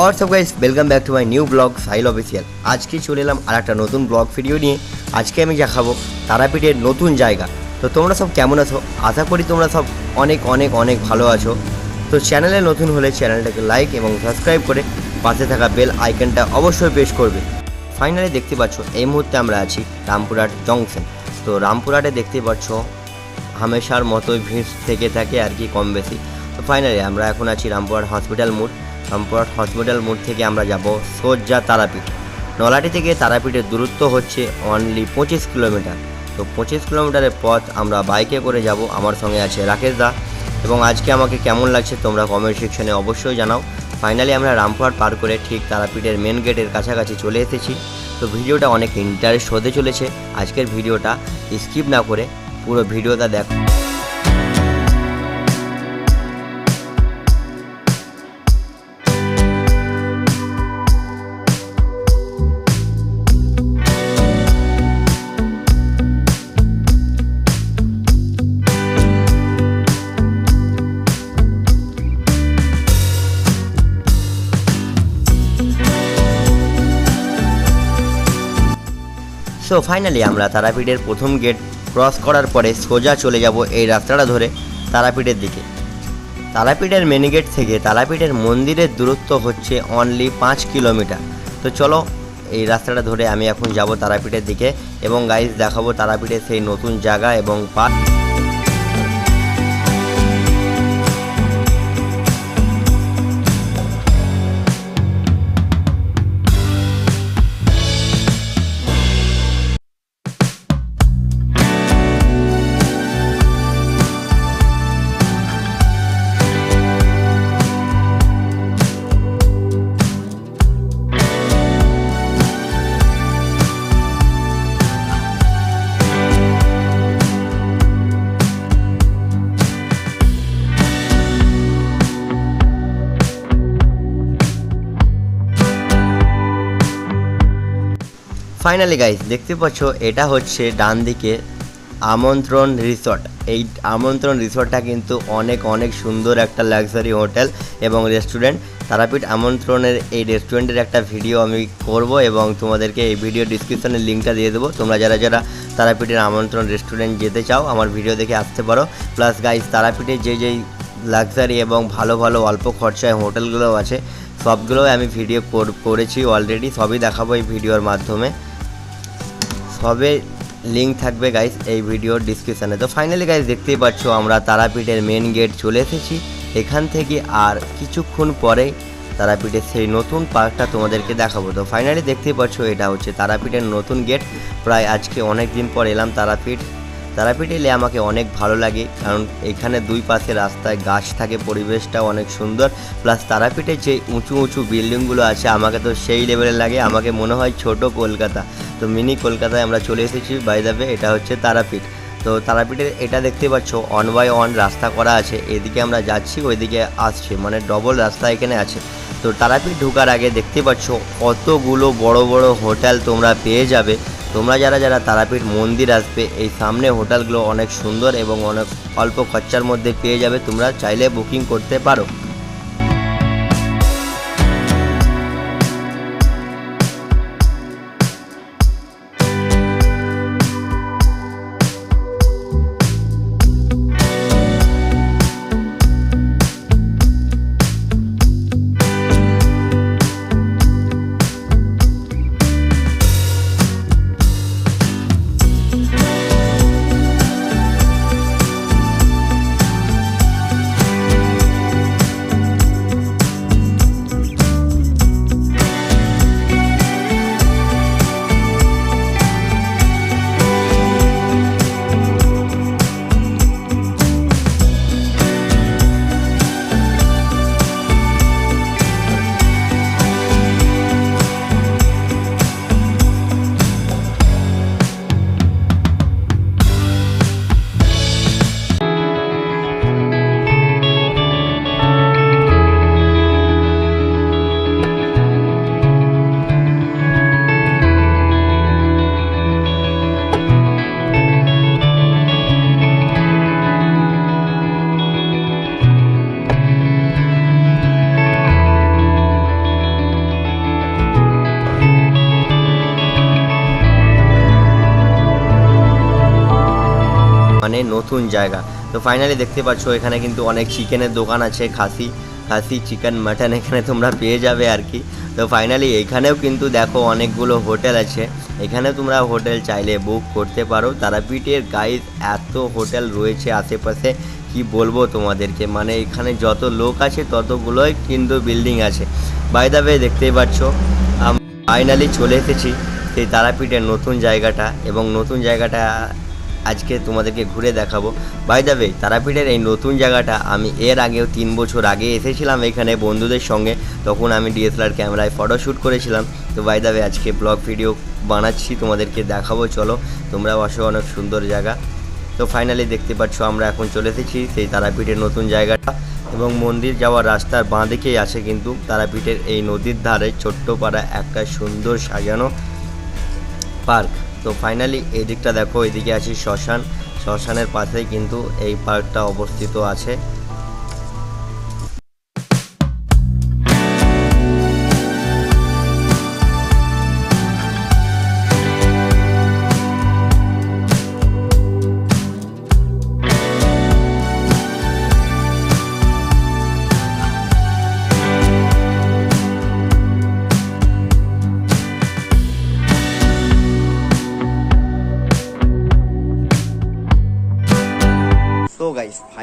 Or সব guys welcome back to my new vlog Sail official আজকে চলে এলাম আর একটা নতুন ব্লগ ভিডিও নিয়ে। আজকে আমি দেখাবো তারাপীঠের নতুন জায়গা। তো তোমরা সব কেমন আছো? আশা করি তোমরা সব অনেক অনেক অনেক ভালো আছো। তো চ্যানেলে নতুন হলে চ্যানেলটাকে লাইক এবং সাবস্ক্রাইব করে পাশে থাকা বেল আইকনটা অবশ্যই প্রেস করবে। ফাইনালি দেখতে পাচ্ছ, এই মুহূর্তে আমরা আছি রামপুরহাট জংশন তো রামপুরহাটে দেখতে পাচ্ছ, হামেশার মতোই ভিড় থেকে থাকে আর কি কম বেশি। তো ফাইনালি আমরা এখন আছি রামপুরহাট হসপিটাল মোড়। রামপুরহাট হসপিটাল মোড় থেকে আমরা যাব সোজা তারাপীঠ। নলাটি থেকে তারাপীঠের দূরত্ব হচ্ছে অনলি পঁচিশ কিলোমিটার। তো পঁচিশ কিলোমিটারের পথ আমরা বাইকে করে যাব। আমার সঙ্গে আছে রাকেশ দা। এবং আজকে আমাকে কেমন লাগছে তোমরা কমেন্ট সেকশনে অবশ্যই জানাও। ফাইনালি আমরা রামপুরহাট পার করে ঠিক তারাপীঠের মেন গেটের কাছাকাছি চলে এসেছি। তো ভিডিওটা অনেক ইন্টারেস্ট হতে চলেছে। আজকের ভিডিওটা স্কিপ না করে পুরো ভিডিওটা দেখো। সো ফাইনালি আমরা তারাপীঠের প্রথম গেট ক্রস করার পরে সোজা চলে যাব এই রাস্তাটা ধরে তারাপীঠের দিকে। তারাপীঠের মেন গেট থেকে তারাপীঠের মন্দিরের দূরত্ব হচ্ছে অনলি পাঁচ কিলোমিটার। তো চলো, এই রাস্তাটা ধরে আমি এখন যাব তারাপীঠের দিকে এবং গাইজ দেখাবো তারাপীঠের সেই নতুন জায়গা এবং পার্ক ফাইনালি গাইস দেখতে পাচ্ছ, এটা হচ্ছে ডান দিকে আমন্ত্রণ রিসর্ট। এই আমন্ত্রণ রিসর্টটা কিন্তু অনেক অনেক সুন্দর একটা লাক্সারি হোটেল এবং রেস্টুরেন্ট তারাপীঠ আমন্ত্রণের এই রেস্টুরেন্টের একটা ভিডিও আমি করব এবং তোমাদেরকে এই ভিডিও ডিসক্রিপশনে লিঙ্কটা দিয়ে দেবো। তোমরা যারা যারা তারাপীঠের আমন্ত্রণ রেস্টুরেন্ট যেতে চাও, আমার ভিডিও দেখে আসতে পারো। প্লাস গাইজ তারাপীঠে যে, যেই লাক্সারি এবং ভালো ভালো অল্প খরচায় হোটেলগুলো আছে, সবগুলোই আমি ভিডিও করেছি অলরেডি সবই দেখাবো এই ভিডিওর মাধ্যমে। সবে লিঙ্ক থাকবে গাইস এই ভিডিওর ডিসক্রিপশানে তো ফাইনালি গাইস দেখতেই পাচ্ছ আমরা তারাপীঠের মেন গেট চলে এসেছি। এখান থেকে আর কিছুক্ষণ পরেই তারাপীঠের সেই নতুন পার্কটা তোমাদেরকে দেখাবো। তো ফাইনালি দেখতেই পাচ্ছ এটা হচ্ছে তারাপীঠের নতুন গেট প্রায় আজকে অনেক দিন পর এলাম তারাপীঠ। তারাপীঠ এলে আমাকে অনেক ভালো লাগে, কারণ এখানে দুই পাশে রাস্তায় গাছ থাকে পরিবেশটা অনেক সুন্দর। প্লাস তারাপীঠে যে উঁচু উঁচু বিল্ডিংগুলো আছে, আমাকে তো সেই লেভেলের লাগে। আমাকে মনে হয় ছোট কলকাতা। তো মিনি কলকাতায় আমরা চলে এসেছি বাইদাবে এটা হচ্ছে তারাপীঠ। তো তারাপীঠের এটা দেখতে পাচ্ছ অন বাই অন রাস্তা করা আছে। এদিকে আমরা যাচ্ছি, ওইদিকে আসছে মানে ডবল রাস্তা এখানে আছে। তো তারাপীঠ ঢোকার আগে দেখতে পাচ্ছ, কতগুলো বড় বড় হোটেল তোমরা পেয়ে যাবে। তোমরা যারা যারা তারাপীঠ মন্দির আসবে, এই সামনে হোটেলগুলো অনেক সুন্দর এবং অনেক অল্প খরচার মধ্যে পেয়ে যাবে। তোমরা চাইলে বুকিং করতে পারো। নতুন জায়গা। তো ফাইনালি দেখতে পাচ্ছ, এখানে কিন্তু অনেক চিকেনের দোকান আছে, খাসি খাসি চিকেন মাটন এখানে তোমরা পেয়ে যাবে আর কি। তো ফাইনালি এখানেও কিন্তু দেখো অনেকগুলো হোটেল আছে। এখানে তোমরা হোটেল চাইলে বুক করতে পারো। তারাপীঠের গাইড এত হোটেল রয়েছে আশেপাশে, কি বলব তোমাদেরকে? মানে এখানে যত লোক আছে, ততগুলোই কিন্তু বিল্ডিং আছে। বাই দ্য ওয়ে দেখতেই পাচ্ছ ফাইনালি চলে এসেছি সেই তারাপীঠের নতুন জায়গাটা এবং নতুন জায়গাটা আজকে তোমাদেরকে ঘুরে দেখাবো। বাই দ্য ওয়ে তারাপীঠের এই নতুন জায়গাটা, আমি এর আগেও তিন বছর আগে এসেছিলাম এখানে বন্ধুদের সঙ্গে। তখন আমি ডিএসএলআর ক্যামেরায় ফটোশ্যুট করেছিলাম। তো বাই দ্য ওয়ে আজকে ব্লগ ভিডিও বানাচ্ছি, তোমাদেরকে দেখাবো। চলো, তোমরাও আসো, অনেক সুন্দর জায়গা। তো ফাইনালি দেখতে পাচ্ছ, আমরা এখন চলে এসেছি সেই তারাপীঠের নতুন জায়গাটা। এবং মন্দির যাওয়ার রাস্তার বাঁ দিকেই আছে কিন্তু তারাপীঠের এই নদীর ধারে ছোট্ট পাড়া একটা সুন্দর সাজানো পার্ক। তো ফাইনালি এই দিকটা দেখো, এদিকে আছি শ্মশান। শ্মশানের পাশেই কিন্তু এই পার্কটা অবস্থিত আছে।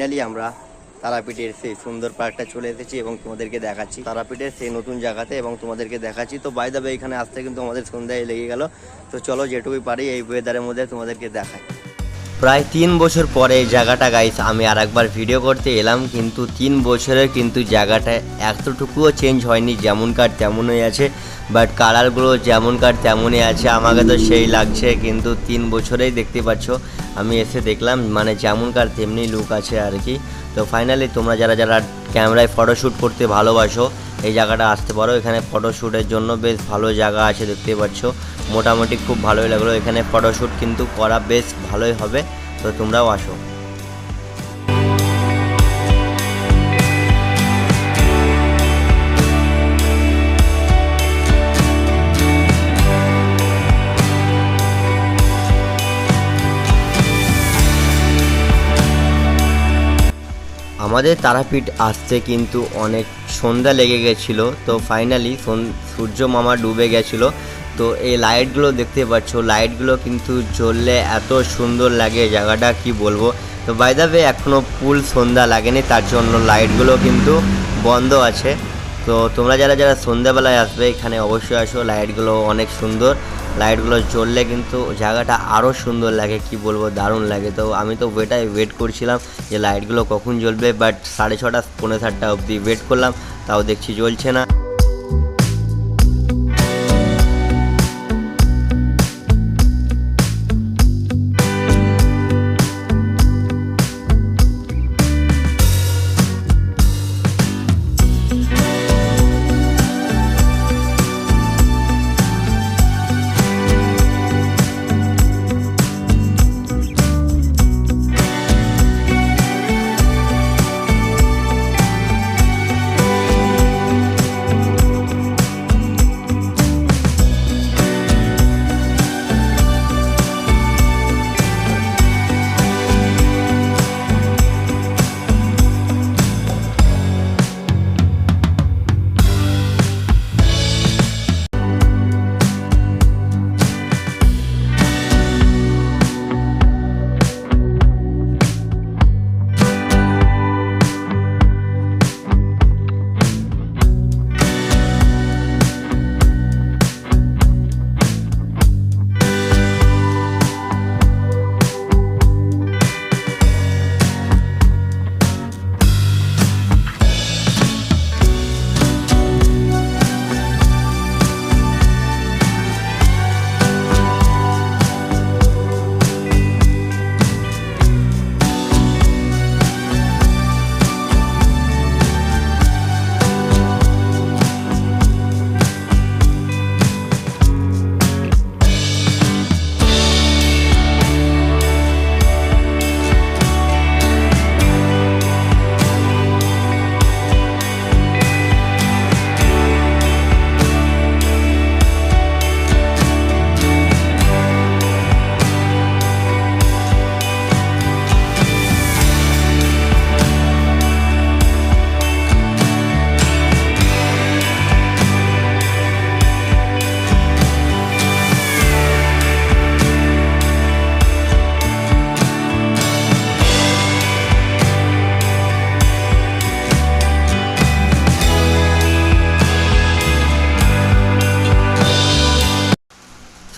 ফাইনালি আমরা তারাপীঠের সেই সুন্দর পার্কটা চলে এসেছি এবং তোমাদেরকে দেখাচ্ছি। তারাপীঠের সেই নতুন জায়গাতে এবং তোমাদেরকে দেখাচ্ছি। তো বাই দাবে এখানে আসতে কিন্তু আমাদের সন্ধ্যায় লেগে গেল। তো চলো যেটুকুই পারি এই ওয়েদারের মধ্যে তোমাদেরকে দেখাই। প্রায় তিন বছর পরে এই জায়গাটা গাইস আমি আর একবার ভিডিও করতে এলাম, কিন্তু তিন বছরের কিন্তু জায়গাটা এতটুকুও চেঞ্জ হয়নি, যেমনকার তেমনই আছে। বাট কালারগুলো যেমনকার তেমনই আছে, আমাকে তো সেই লাগছে, কিন্তু তিন বছরেই দেখতে পাচ্ছ। আমি এসে দেখলাম মানে যেমনকার তেমনি লুক আছে আর কি। তো ফাইনালি তোমরা যারা যারা ক্যামেরায় ফটোশ্যুট করতে ভালোবাসো, এই জায়গাটা আসতে পারো। এখানে ফটোশ্যুটের জন্য বেশ ভালো জায়গা আছে, দেখতে পাচ্ছ। মোটামুটি খুব ভালোই লাগল। এখানে ফটোশ্যুট কিন্তু করা বেশ ভালোই হবে। তো তোমরাও আসো। আমাদের তারাপীঠ আসতে কিন্তু অনেক সন্ধ্যা লেগে গেছিল, তো ফাইনালি সূর্য মামা ডুবে গেছিল। তো এই লাইটগুলো দেখতে পাচ্ছ লাইটগুলো কিন্তু জ্বললে এত সুন্দর লাগে, জায়গাটা কি বলব? তো বাই দ্য ওয়ে এখনও ফুল সন্ধ্যা লাগেনি, তার জন্য লাইটগুলো কিন্তু বন্ধ আছে। তো তোমরা যারা যারা সন্ধ্যাবেলায় আসবে, এখানে অবশ্যই আসো লাইটগুলো অনেক সুন্দর। লাইটগুলো জ্বললে কিন্তু জায়গাটা আরও সুন্দর লাগে, কি বলব, দারুণ লাগে। তো আমি তো ওয়েটাই ওয়েট করছিলাম যে লাইটগুলো কখন জ্বলবে বাট সাড়ে ছটা, পৌনে সাতটা অবধি ওয়েট করলাম, তাও দেখছি জ্বলছে না।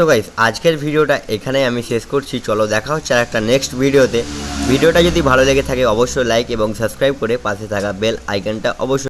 সো গাইস আজকের ভিডিওটা এখানেই আমি শেষ করছি। চলো দেখা হচ্ছে আর একটা নেক্সট ভিডিওতে। ভিডিওটা যদি ভালো লেগে থাকে, অবশ্যই লাইক এবং সাবস্ক্রাইব করে পাশে থাকা বেল আইকনটা অবশ্যই